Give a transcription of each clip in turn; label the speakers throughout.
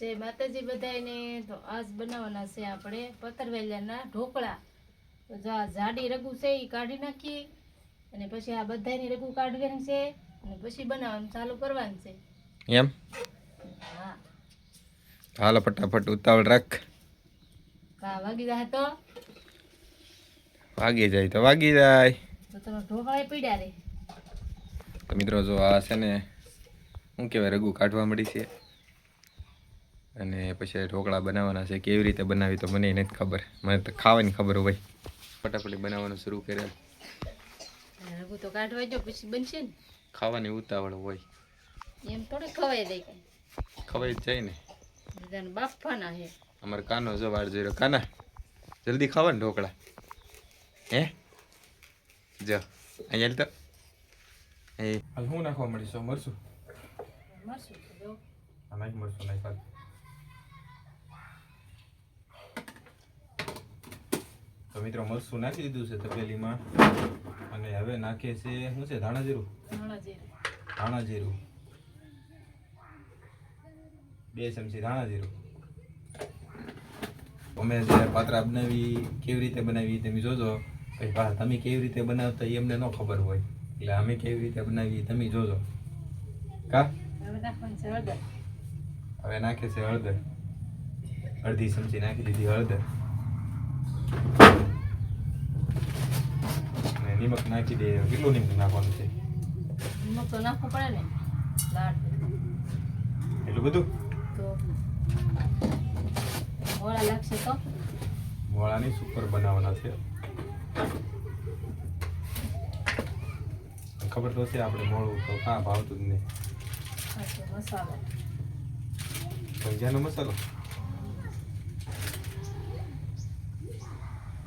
Speaker 1: જય માતાજી બધાયને તો આજ બનાવવાના છે આપણે પતરવેલિયાના ઢોકળા. તો જો આ જાડી રગું છે એ કાઢી નાખીએ અને પછી આ બધાની રગું કાઢવાની છે અને પછી બનાવવાનું ચાલુ કરવાનું છે.
Speaker 2: એમ?
Speaker 1: હા.
Speaker 2: હાલો ફટાફટ ઉતાવળ રાખ.
Speaker 1: કા વાગી જાય તો?
Speaker 2: વાગી જાય તો વાગી જાય.
Speaker 1: તો તમે ઢોકળા પીડ્યા રે.
Speaker 2: તો મિત્રો જો આ છે ને શું કહેવાય રગુ કાઢવા મળી છે. અને પછી ઢોકળા બનાવવાના છે. કેવી રીતે બનાવી તો મને નથી ખબર. મને તો ખાવાની ખબર હોય. ફટાફટ બનાવવાનું શરૂ કરે
Speaker 1: તો કાઢવા જો પછી બનશે ને?
Speaker 2: ખાવાની ઉતાવળ હોય.
Speaker 1: એમ થોડી ખવાય દે
Speaker 2: ખવાઈ જ જાય ને.
Speaker 1: બધાને બાફવાના છે.
Speaker 2: અમારે કાનો જો વાર જોઈ રહ્યો. કાના જલ્દી ખાવા ને ઢોકળા. હે? જો અહીંયા તો. એ. હાલ હું નાખવા મળીશું મરશું
Speaker 1: મરશું તો જ.
Speaker 2: મરશું નાખ તો મિત્રો મરસું નાખી દીધું છે તપેલીમાં. અને હવે નાખીએ છે શું છે ધાણા જીરું
Speaker 1: ધાણા જીરું
Speaker 2: બે ચમચી ધાણા જીરું અમે જે પાત્રા બનાવી કેવી રીતે બનાવી તમે જોજો. પછી પા તમે કેવી રીતે બનાવતા એ અમને ન ખબર હોય. એટલે અમે કેવી રીતે બનાવી તમે જોજો. કા?
Speaker 1: હવે
Speaker 2: નાખે છે હળદર. અડધી ચમચી નાખી દીધી હળદર. નિમક નાખી દે કેટલું નિમક નાખવાનું છે?
Speaker 1: નિમક તો નાખવું પડે ને.
Speaker 2: એટલું બધું?
Speaker 1: મોળા લાગશે તો?
Speaker 2: મોળાની સુપર બનાવવાના છે. ખબર તો છે આપણે મોળું તો હા ભાવતું જ નહીં.
Speaker 1: મસાલો.
Speaker 2: ભજીયાનો મસાલો?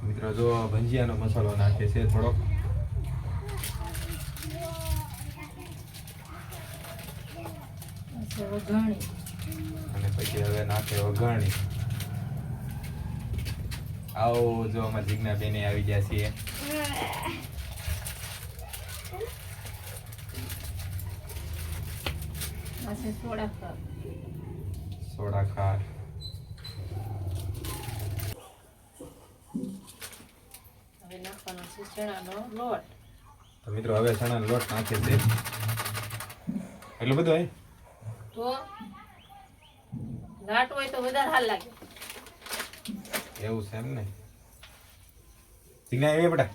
Speaker 2: મિત્રો જો ભજીયાનો મસાલો નાખે છે થોડોક
Speaker 1: પાછો વઘાણી.
Speaker 2: અને પછી હવે નાખે વઘાણી. આવો જો અમારા જીજ્ઞા બેને આવી ગયા છીએ.
Speaker 1: સોડા
Speaker 2: ખાર
Speaker 1: હવે નાખવાનો છે ચણાનો લોટ.
Speaker 2: તો મિત્રો હવે ચણાનો લોટ નાખે છે. એટલું બધું હે?
Speaker 1: તો ઘાટ હોય તો વધારે હાલ લાગે.
Speaker 2: એવું છે એમ ને? જીજ્ઞા એ બેટા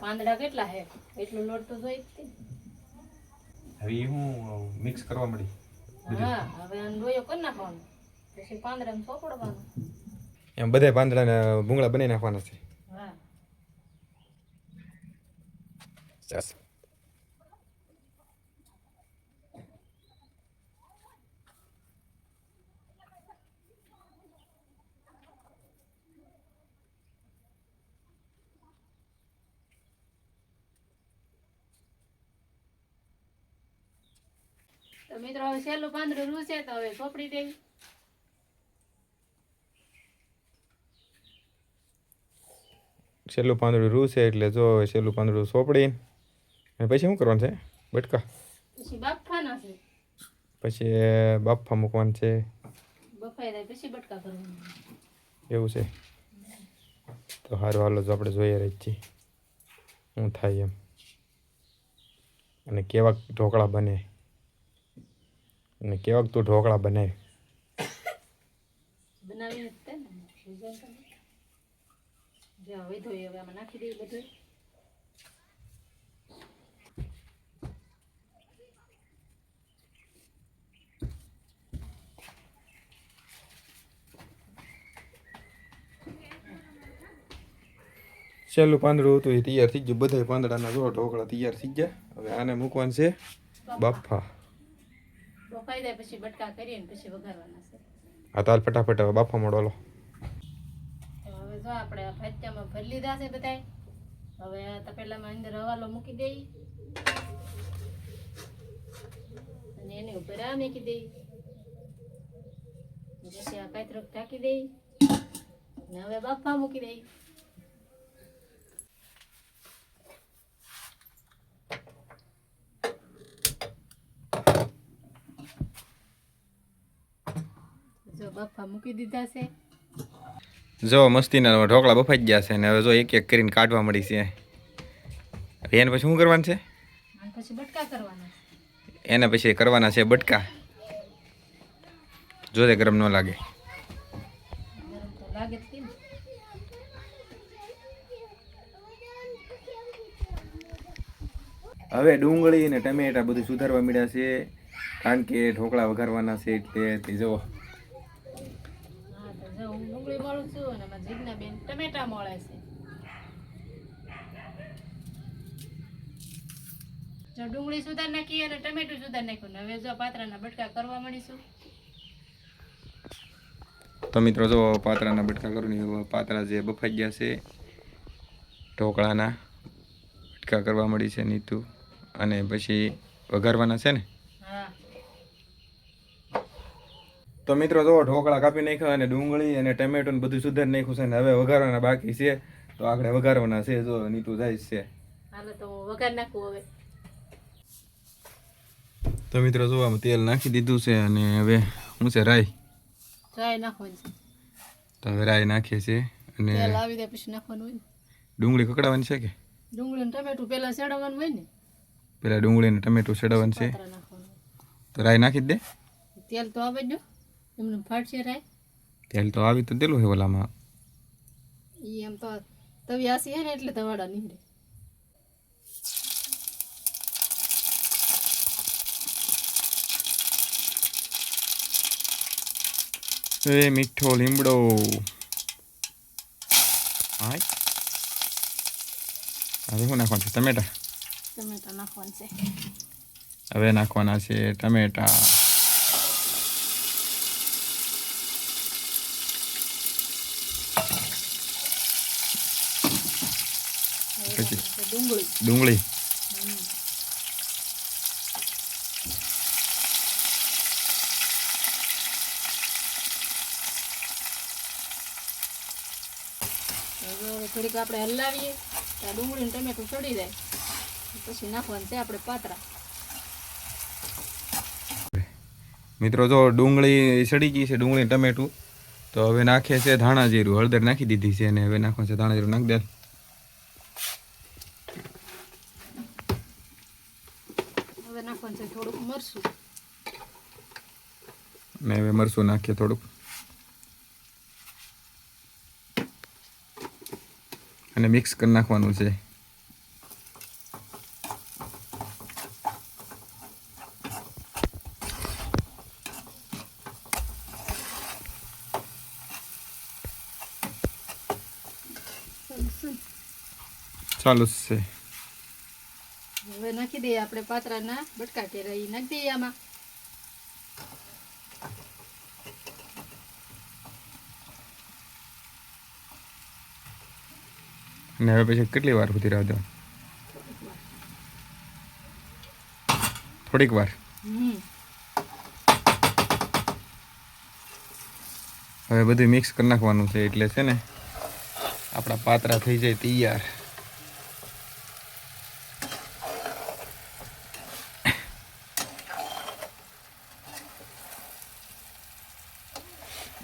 Speaker 1: પાંદડા કેટલા હે? એટલું લોટ તો જોઈ જ
Speaker 2: હવે હું મિક્સ કરવા મળી
Speaker 1: હા હવે આનો ડોયો કરી નાખવાનો. પછી પાંદડામાં ચોપડવાનું
Speaker 2: એમ બધા પાંદડા ભૂંગળા બનાવી નાખવાના છે.
Speaker 1: હા. તો મિત્રો હવે છેલ્લું પાંદડું રૂસે તો હવે ચોપડી દેવી.
Speaker 2: છેલ્લું પાંદડું રૂ છે એટલે જો છેલ્લું પાંદડું સોપડી. અને પછી શું કરવાનું છે? બટકા.
Speaker 1: પછી બાફવાના છે.
Speaker 2: પછી બાફા મૂકવાનું છે.
Speaker 1: બફાઈ જાય પછી બટકા કરવાના
Speaker 2: એવું છે. તો હારું હાલો તો આપણે જોઈએ રહી છીએ. શું થાય એમ. અને કેવા ઢોકળા બને. અને કેવાક તું ઢોકળા બને
Speaker 1: બનાવીને જ ને તો હવે ધોઈ હવે આમાં નાખી દઈએ બધું
Speaker 2: છેલ્લું પાંદડું હતું એ તૈયાર થઈ ગયું. બધા પાંદડાના જો ઢોકળા તૈયાર થઈ ગયા. હવે આને મૂકવાનું છે બાફા.
Speaker 1: બફાઈ જાય પછી બટકા કરીને પછી વઘારવાના છે.
Speaker 2: આ તાલ ફટાફટ હવે બાફા મોડો
Speaker 1: હવે જો આપણે આ ફાત્યામાં ભરી લીધા છે બધાય. હવે આ તપેલામાં અંદર હવાલો મૂકી દઈ. અને એની ઉપર આ મૂકી દઈ. પછી આ કાતરક ઢાંકી દઈ. અને હવે બાફા મૂકી દઈ. બાફા મૂકી દીધા છે.
Speaker 2: જો મસ્તીના ઢોકળા બફાઈ ગયા છે ને હવે જો એક એક કરીને કાઢવા મળી છે. હવે એને પછી શું કરવાનું છે?
Speaker 1: પછી બટકા કરવાના
Speaker 2: એના પછી કરવાના છે બટકા. જો તે ગરમ ન લાગે. હવે ડુંગળી ને ટમેટા બધું સુધારવા મળ્યા છે. કારણ કે ઢોકળા વઘારવાના છે એટલે તે જો
Speaker 1: હા તો જો હું ડુંગળી મળું છું અને મારા જીજ્ઞા ટમેટા મળે છે. જો ડુંગળી સુધાર નાખી અને ટમેટું સુધાર નાખ્યું હવે જો પાત્રાના બટકા કરવા મળીશું
Speaker 2: તો મિત્રો જો પાતરાના બટકા કરું પાત્રા પાતરા જે બફાઈ ગયા છે ઢોકળાના બટકા કરવા મળી છે નીતુ. અને પછી વઘારવાના છે ને?
Speaker 1: હા.
Speaker 2: તો મિત્રો જો ઢોકળા કાપી નાખ્યા અને ડુંગળી અને ટમેટું બધું સુધારી નાખ્યું છે અને હવે વઘારવાના બાકી છે. તો આપણે વઘારવાના છે જો નીતુ જાય છે.
Speaker 1: તો
Speaker 2: મિત્રો જો આમાં તેલ નાખી દીધું છે અને હવે શું છે રાઈ?
Speaker 1: રાઈ નાખવાની
Speaker 2: તો હવે રાઈ નાખીએ છીએ અને
Speaker 1: તેલ આવી જાય પછી નાખવાનું હોય
Speaker 2: ડુંગળી કકડાવાની છે કે?
Speaker 1: ડુંગળી ને ટમેટું પહેલા સેડવાનું હોય ને.
Speaker 2: પેલા ડુંગળી ને ટમેટું ચડાવવાનું છે. તો રાઈ નાખી દે.
Speaker 1: તેલ તો આવે જો એમને ફાટશે રાય?
Speaker 2: તેલ તો આવી તો દેલું છે ઓલામાં.
Speaker 1: ઈ એમ તો તવી આસી હે ને એટલે ધવાડા નીકળે
Speaker 2: એ મીઠો લીમડો. હાય. હવે શું નાખવાનું છે? ટમેટા?
Speaker 1: ટમેટા નાખવાનું છે.
Speaker 2: હવે નાખવાના છે ટમેટા. પછી?
Speaker 1: ડુંગળી
Speaker 2: ડુંગળી
Speaker 1: થોડીક આપણે હલાવીએ તો આ ડુંગળી ટમેટું ચડી જાય પછી નાખવાનું છે આપણે પાતરા
Speaker 2: મિત્રો જો ડુંગળી સડી ગઈ છે ડુંગળી ટમેટું. તો હવે નાખે છે ધાણા જીરું. હળદર નાખી દીધી છે અને હવે નાખવાનું છે ધાણા જીરું. નાખી દે
Speaker 1: હવે નાખવાનું છે થોડુંક મરસું.
Speaker 2: ને હવે મરસું નાખીએ થોડુંક. અને મિક્સ કરી નાખવાનું છે. ચાલુ છે.
Speaker 1: હવે નાખી દઈએ આપણે પાત્રાના બટકા કેરા એ નાખી દઈએ આમાં.
Speaker 2: ને હવે પછી કેટલી વાર સુધી રાહ દેવાનું થોડીક વાર. હવે બધું મિક્સ કરી નાખવાનું છે એટલે છે ને આપણા પાતરા થઈ જાય તૈયાર.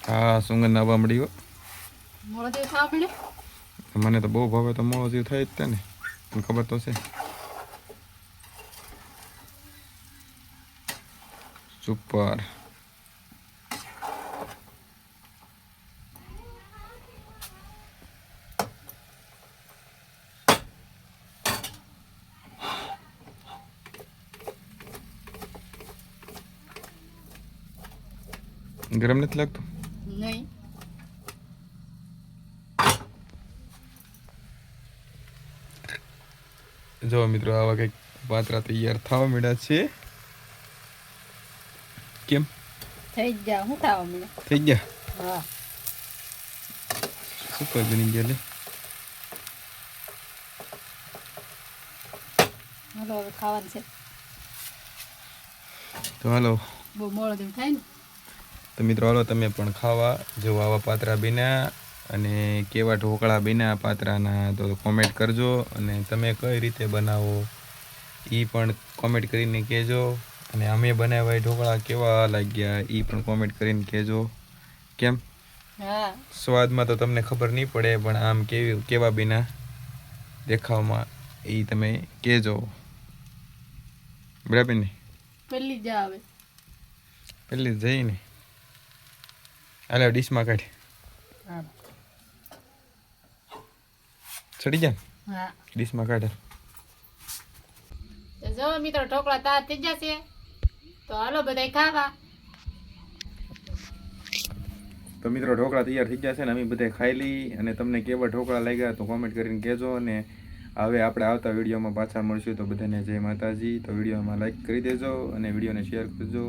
Speaker 2: હા સુગંધ આવવા મળી હો.
Speaker 1: મોળો જેવું ખાવા મળ્યો?
Speaker 2: મને તો બહુ ભાવે તો મોળો જીવ થાય જ તે ને તને ખબર તો છે. સુપર. ગરમ નથી લાગતું
Speaker 1: નહીં
Speaker 2: જો મિત્રો આવા કંઈક પાત્રા તૈયાર થવા મળ્યા છે. કેમ?
Speaker 1: થઈ ગયા. હું થવા મળ્યા
Speaker 2: થઈ ગયા?
Speaker 1: હા.
Speaker 2: સુપર બની ગયા લે.
Speaker 1: હાલો હવે ખાવાનું છે.
Speaker 2: તો હાલો.
Speaker 1: બહુ મોડો થાય ને?
Speaker 2: તો મિત્રો હાલો તમે પણ ખાવા. જો આવા પાત્રા બન્યા. અને કેવા ઢોકળા બન્યા પાત્રાના તો કોમેન્ટ કરજો અને તમે કઈ રીતે બનાવો એ પણ કોમેન્ટ કરીને કહેજો. અને અમે બનાવ્યા એ ઢોકળા કેવા લાગ્યા એ પણ કોમેન્ટ કરીને કહેજો. કેમ?
Speaker 1: હા.
Speaker 2: સ્વાદમાં તો તમને ખબર નહીં પડે પણ આમ કેવી કેવા બિના દેખાવમાં એ તમે કહેજો. બરાબર ને?
Speaker 1: પહેલી જ આવે.
Speaker 2: પહેલી જઈને હાલો ડીશમાં કાઢ.
Speaker 1: હા.
Speaker 2: ચડી જાય
Speaker 1: હા.
Speaker 2: ડીશમાં કાઢ.
Speaker 1: તો જો મિત્રો ઢોકળા તાર થઈ જશે. તો હાલો બધાય ખાવા.
Speaker 2: તો મિત્રો ઢોકળા તૈયાર થઈ ગયા છે ને અમે બધા ખાઈ લઈ અને તમને કેવા ઢોકળા લાગ્યા તો કોમેન્ટ કરીને કહેજો અને હવે આપણે આવતા વિડીયોમાં પાછા મળશું. તો બધાને જય માતાજી. તો વિડીયોમાં લાઈક કરી દેજો અને વિડીયોને શેર કરજો.